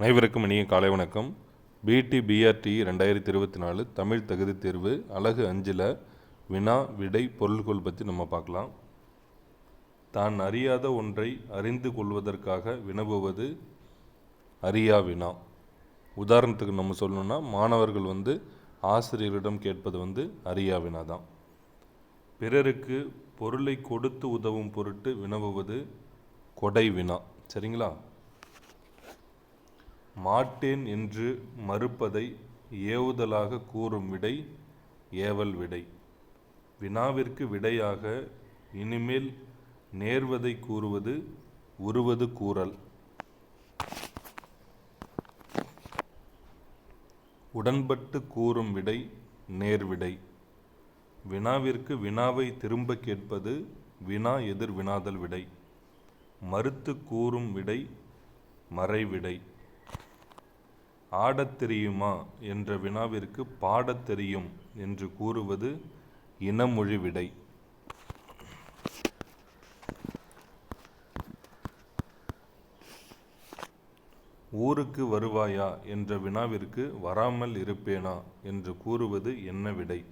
அனைவருக்கும் இனிய காலை வணக்கம். பிடி பிஆர்டி ரெண்டாயிரத்தி இருபத்தி நாலு தமிழ் தகுதி தேர்வு அழகு அஞ்சில் வினா விடை பொருள்கோள் பற்றி நம்ம பார்க்கலாம். தான் அறியாத ஒன்றை அறிந்து கொள்வதற்காக வினவுவது அறியா வினா. உதாரணத்துக்கு நம்ம சொல்லணும்னா மாணவர்கள் வந்து ஆசிரியரிடம் கேட்பது வந்து அறியா வினா தான். பிறருக்கு பொருளை கொடுத்து உதவும் பொருட்டு வினவுவது கொடை வினா. சரிங்களா? மாட்டேன் என்று மறுப்பதை ஏவுதலாக கூறும் விடை ஏவல் விடை. வினாவிற்கு விடையாக இனிமேல் நேர்வதை கூறுவது உருவது கூறல். உடன்பட்டு கூறும் விடை நேர்விடை வினாவிற்கு வினாவை திரும்ப கேட்பது வினா எதிர் வினாதல் விடை. மறுத்து கூறும் விடை மறைவிடை ஆடத் தெரியுமா என்ற வினாவிற்கு பாடத் தெரியும் என்று கூறுவது இனமொழி விடை. ஊருக்கு வருவாயா என்ற வினாவிற்கு வராமல் இருப்பேனா என்று கூறுவது என்ன விடை?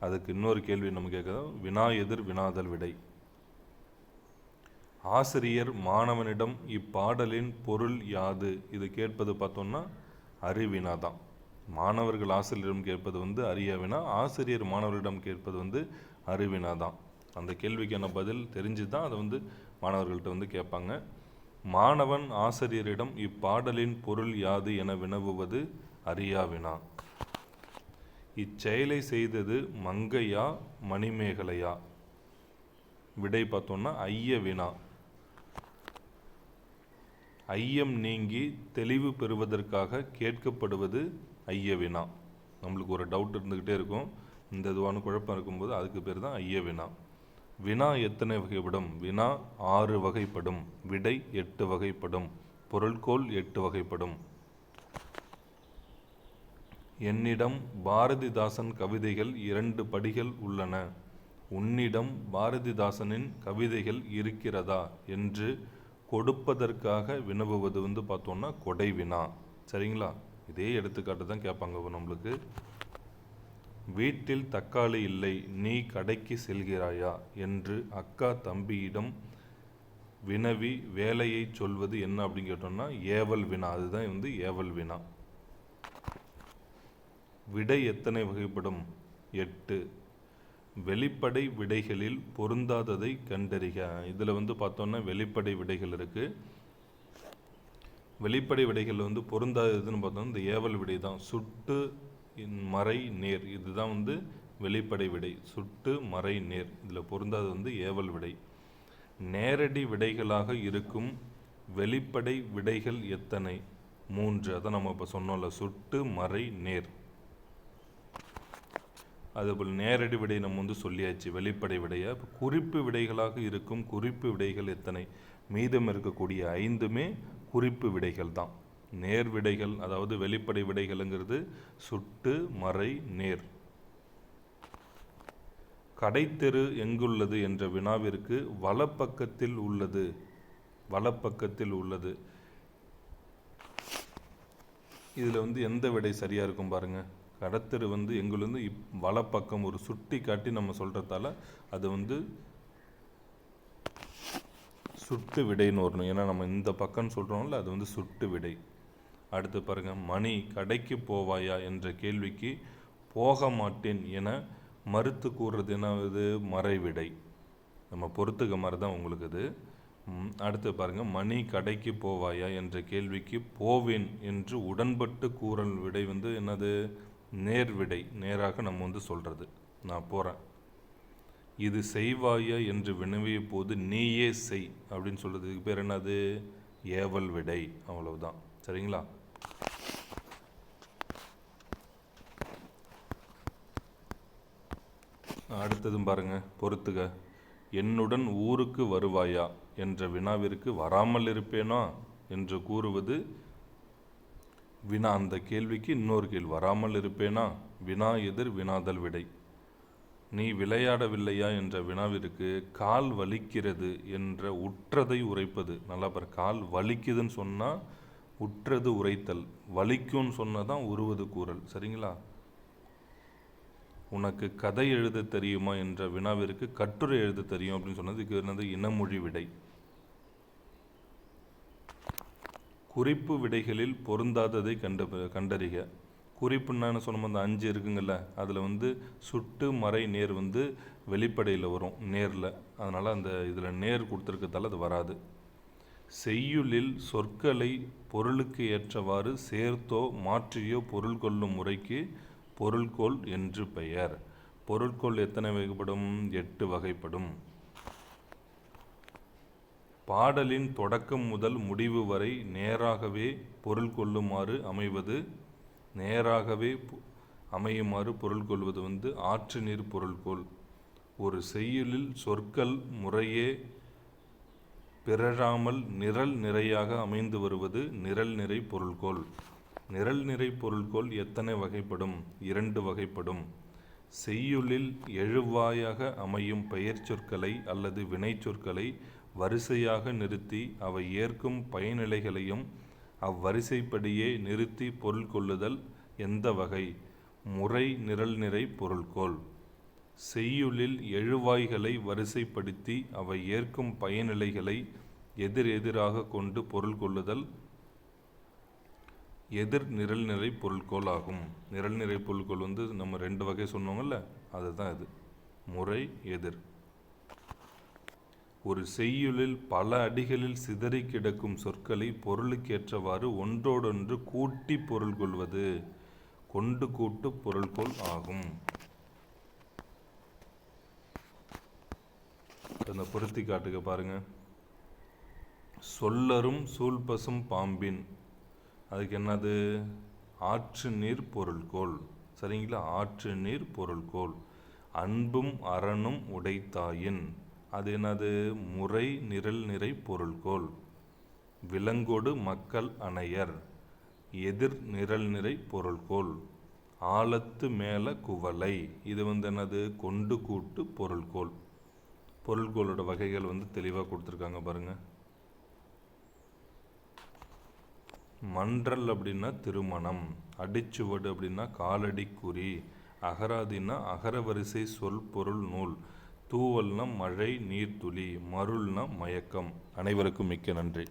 அதுக்கு இன்னொரு கேள்வி நம்ம கேட்குறோம் வினா எதிர் வினாதல் விடை. ஆசிரியர் மாணவனிடம் இப்பாடலின் பொருள் யாது? இது கேட்பது பார்த்தோம்னா அறிவினா தான். மாணவர்கள் ஆசிரியரிடம் கேட்பது வந்து அறியவினா ஆசிரியர் மாணவர்களிடம் கேட்பது வந்து அறிவினா தான். அந்த கேள்விக்கான பதில் தெரிஞ்சு தான் அதை வந்து மாணவர்கள்ட்ட வந்து கேட்பாங்க. மாணவன் ஆசிரியரிடம் இப்பாடலின் பொருள் யாது என வினவுவது அறியாவினா? இச்செயலை செய்தது மங்கையா மணிமேகலையா? விடை பார்த்தோன்னா ஐய வினா ஐயம் நீங்கி தெளிவு பெறுவதற்காக கேட்கப்படுவது ஐய வினா நம்மளுக்கு ஒரு டவுட் இருந்துக்கிட்டே இருக்கும். இந்த இதுவான குழப்பம் இருக்கும்போது அதுக்கு பேர் தான் ஐய வினா வினா எத்தனை வகைப்படும்? வினா ஆறு வகைப்படும். விடை எட்டு வகைப்படும். பொருள்கோள் எட்டு வகைப்படும். என்னிடம் பாரதிதாசன் கவிதைகள் இரண்டு படிகள் உள்ளன. உன்னிடம் பாரதிதாசனின் கவிதைகள் இருக்கிறதா? என்று கொடுப்பதற்காக வினவுவது வந்து பார்த்தோம்னா கொடை வினா. சரிங்களா? இதே எடுத்துக்காட்டு தான் கேட்பாங்க நம்மளுக்கு. வீட்டில் தக்காளி இல்லை நீ கடைக்கு செல்கிறாயா? என்று அக்கா தம்பியிடம் வினவி வேலையை சொல்வது என்ன அப்படின்னு கேட்டோம்னா ஏவல் வினா. அதுதான் வந்து ஏவல் வினா. விடை எத்தனை வகைப்படும்? எட்டு. வெளிப்படை விடைகளில் பொருந்தாததை கண்டறிக. இதில் வந்து பார்த்தோன்னா வெளிப்படை விடைகள் இருக்குது வெளிப்படை விடைகள் வந்து பொருந்தாததுன்னு பார்த்தோம்னா இந்த ஏவல் விடை தான். சுட்டு மறை நேர். இதுதான் வந்து வெளிப்படை விடை. சுட்டு மறை நேர். இதில் பொருந்தாது வந்து ஏவல் விடை. நேரடி விடைகளாக இருக்கும் வெளிப்படை விடைகள் எத்தனை? மூன்று. அதை நம்ம இப்போ சொன்னோம்ல. சுட்டு மறை நேர். அதுபோல் நேரடி விடை நம்ம வந்து சொல்லியாச்சு வெளிப்படை விடையாக இப்போ குறிப்பு விடைகளாக இருக்கும் குறிப்பு விடைகள் எத்தனை? மீதம் இருக்கக்கூடிய ஐந்துமே குறிப்பு விடைகள் தான். நேர் விடைகள் அதாவது வெளிப்படை விடைகள்ங்கிறது சுட்டு மறை நேர். கடைத்தெரு எங்குள்ளது என்ற வினாவிற்கு வலப்பக்கத்தில் உள்ளது. வலப்பக்கத்தில் உள்ளது. இதில் வந்து எந்த விடை சரியாக இருக்கும் பாருங்கள் கடத்தர் வந்து எங்களுந்து இப் வலப்பக்கம் ஒரு சுட்டி காட்டி நம்ம சொல்கிறதால அது வந்து சுட்டு விடைன்னு வரணும். ஏன்னா நம்ம இந்த பக்கம்னு சொல்கிறோம்ல அது வந்து சுட்டு விடை. அடுத்து பாருங்கள் மணி கடைக்கு போவாயா என்ற கேள்விக்கு போக மாட்டேன் என மறுத்து கூறுறது என்னது மறைவிடை. நம்ம பொறுத்துக்க மாதிரி தான் உங்களுக்கு இது அடுத்து பாருங்கள் மணி கடைக்கு போவாயா என்ற கேள்விக்கு போவேன் என்று உடன்பட்டு கூறல் விடை வந்து என்னது? நேர்விடை நேராக நம்ம வந்து சொல்கிறது நான் போகிறேன் இது செய்வாயா என்று வினவிய போது நீயே செய் அப்படின்னு சொல்கிறதுக்கு பேர் என்னது? ஏவல் விடை அவ்வளவுதான். சரிங்களா? அடுத்ததும் பாருங்க பொறுத்துக. என்னுடன் ஊருக்கு வருவாயா? என்ற வினாவிற்கு வராமல் இருப்பேனா? என்று கூறுவது வினா அந்த கேள்விக்கு இன்னொரு கேள்வி வராமல் இருப்பேனா? வினா எதிர் வினாதல் விடை. நீ விளையாடவில்லையா? என்ற வினாவிற்கு கால் வலிக்கிறது என்ற உற்றதை உரைப்பது. நல்லா பாரு கால் வலிக்குதுன்னு சொன்னால் உற்றது உரைத்தல். வலிக்கும்னு சொன்னதான் உருவது கூறல். சரிங்களா? உனக்கு கதை எழுத தெரியுமா? என்ற வினாவிற்கு கட்டுரை எழுத தெரியும் அப்படின்னு சொன்னது இதுக்கு என்னது? இனமொழி விடை. குறிப்பு விடைகளில் பொருந்தாததை கண்டு கண்டறிக. குறிப்புன்னு சொன்னோம் அந்த அஞ்சு இருக்குங்கள அதில் வந்து சுட்டு மறை நேர் வந்து வெளிப்படையில் வரும் நேரில். அதனால் அந்த இதில் நேர் கொடுத்துருக்கதால அது வராது. செய்யுளில் சொற்களை பொருளுக்கு ஏற்றவாறு சேர்த்தோ மாற்றியோ பொருள் கொள்ளும் முறைக்கு பொருள்கோள் என்று பெயர். பொருட்கோள் எத்தனை வகைப்படும்? எட்டு வகைப்படும். பாடலின் தொடக்கம் முதல் முடிவு வரை நேராகவே பொருள் கொள்ளுமாறு அமைவது நேராகவே அமையுமாறு பொருள் கொள்வது வந்து ஆற்று நீர் பொருள்கோள் ஒரு செய்யுளில் சொற்கள் முறையே பிறழாமல் நிரல் நிறையாக அமைந்து வருவது நிரல் நிறை பொருள்கோள் நிரல் நிறை பொருள்கோள் எத்தனை வகைப்படும்? இரண்டு வகைப்படும். செய்யுளில் எழுவாயாக அமையும் பெயர் சொற்களை அல்லது வினைச்சொற்களை வரிசையாக நிறுத்தி அவை ஏற்கும் பயனிலைகளையும் அவ்வரிசைப்படியே நிறுத்தி பொருள் கொள்ளுதல் எந்த வகை? முறை நிரல் நிறை பொருள்கோள். செய்யுளில் எழுவாய்களை வரிசைப்படுத்தி அவை ஏற்கும் பயனிலைகளை எதிர் எதிராக கொண்டு பொருள் கொள்ளுதல் எதிர் நிரல் நிறை பொருள்கோள் ஆகும். நிரல் நிறை பொருள்கோள் வந்து நம்ம ரெண்டு வகை சொன்னோங்கல்ல அதுதான் இது. முறை எதிர். ஒரு செய்யுளில் பல அடிகளில் சிதறி கிடக்கும் சொற்களை பொருளுக்கேற்றவாறு ஒன்றோடொன்று கூட்டி பொருள் கொள்வது. கொண்டு கூட்டு பொருள்கோள் ஆகும். அந்த பொருத்தி காட்டுக பாருங்க. சொல்லரும் சூழ்பசும் பாம்பின். அதுக்கு என்னது? ஆற்று நீர் பொருள்கோள் சரிங்களா? ஆற்று நீர் பொருள்கோள் அன்பும் அறனும் உடைத்தாயின். அது எனது முறை நிரல் நிறை பொருள்கோள். விலங்கொடு மக்கள் அணையர். எதிர் நிரல் நிறை பொருள்கோள். ஆழத்து மேல குவளை. இது வந்து என்னது? கொண்டு கூட்டு பொருள்கோள். பொருள்கோளோட வகைகள் வந்து தெளிவாக கொடுத்துருக்காங்க பாருங்க. மன்றல் அப்படின்னா திருமணம். அடிச்சுவடு அப்படின்னா காலடி குறி அகராதின்னா அகரவரிசை சொல் பொருள் நூல். தூவல்னா மழை நீர்த்துளி மருள்னா மயக்கம். அனைவருக்கும் மிக்க நன்றி.